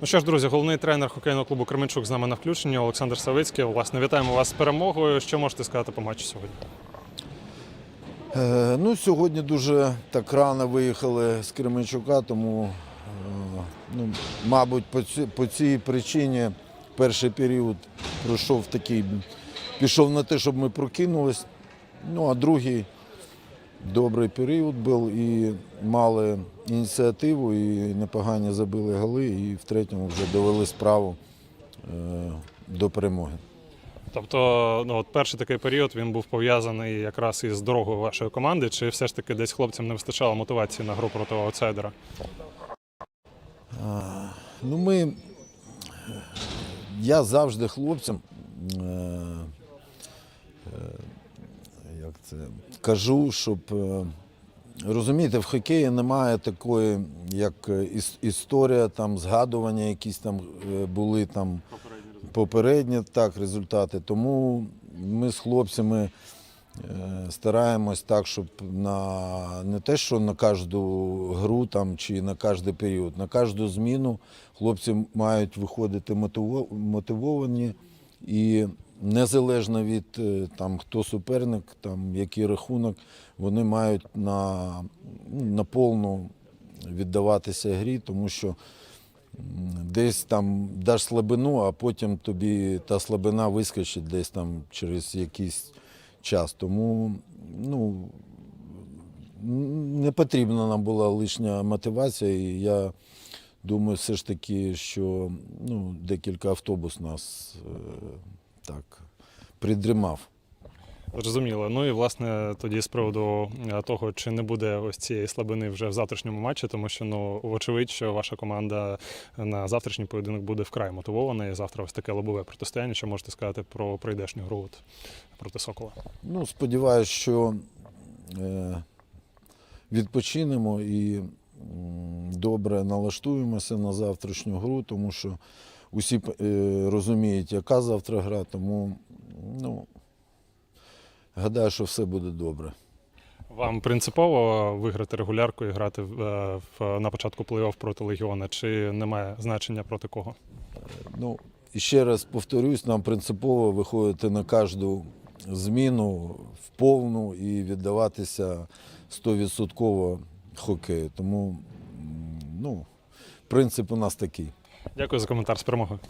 Ну що ж, друзі, головний тренер хокейного клубу Кременчук з нами на включенні Олександр Савицький. Власне, вітаємо вас з перемогою. Що можете сказати по матчу сьогодні? Е, Ну, сьогодні дуже так рано виїхали з Кременчука, тому, е, ну, мабуть, по, ці, по цій причині перший період пройшов такий, пішов на те, щоб ми прокинулись. Ну, а другий добрий період був і мали ініціативу, і непогані забили голи, і в третьому вже довели справу е, до перемоги. Тобто, ну от перший такий період він був пов'язаний якраз із дорогою вашої команди, чи все ж таки десь хлопцям не вистачало мотивації на гру проти аутсайдера? Ну, ми, я завжди хлопцям е, е, як це, кажу, щоб е, розумієте, в хокеї немає такої, як е, іс- історія, там, згадування, якісь там е, були там попередні так, результати. Тому ми з хлопцями стараємось так, щоб на не те, що на кожну гру там, чи на кожний період, на кожну зміну хлопці мають виходити мотивовані і незалежно від е, там, хто суперник, там, який рахунок, вони мають на, на повну віддаватися грі, тому що десь там даш слабину, а потім тобі та слабина вискочить десь там через якийсь час. Тому ну, не потрібна нам була лишня мотивація, і я думаю, все ж таки, що ну, декілька автобус нас е, так придрімав. Зрозуміло. Ну і власне тоді з приводу е, того, чи не буде ось цієї слабини вже в завтрашньому матчі, тому що ну вочевидь, що ваша команда на завтрашній поєдинок буде вкрай мотивована. І завтра ось таке лобове протистояння. Що можете сказати про прийдешню гру от, проти Сокола? Ну, сподіваюся, що е, відпочинемо і добре налаштуємося на завтрашню гру, тому що усі е, розуміють, яка завтра гра, тому ну, гадаю, що все буде добре. Вам принципово виграти регулярку і грати в, е, в на початку плей-офф проти Легіона, чи немає значення проти кого? Ну, і ще раз повторюсь, нам принципово виходити на кожну зміну в повну і віддаватися 100% хокею. Тому ну, принцип у нас такий. Дякую за коментар з перемогою.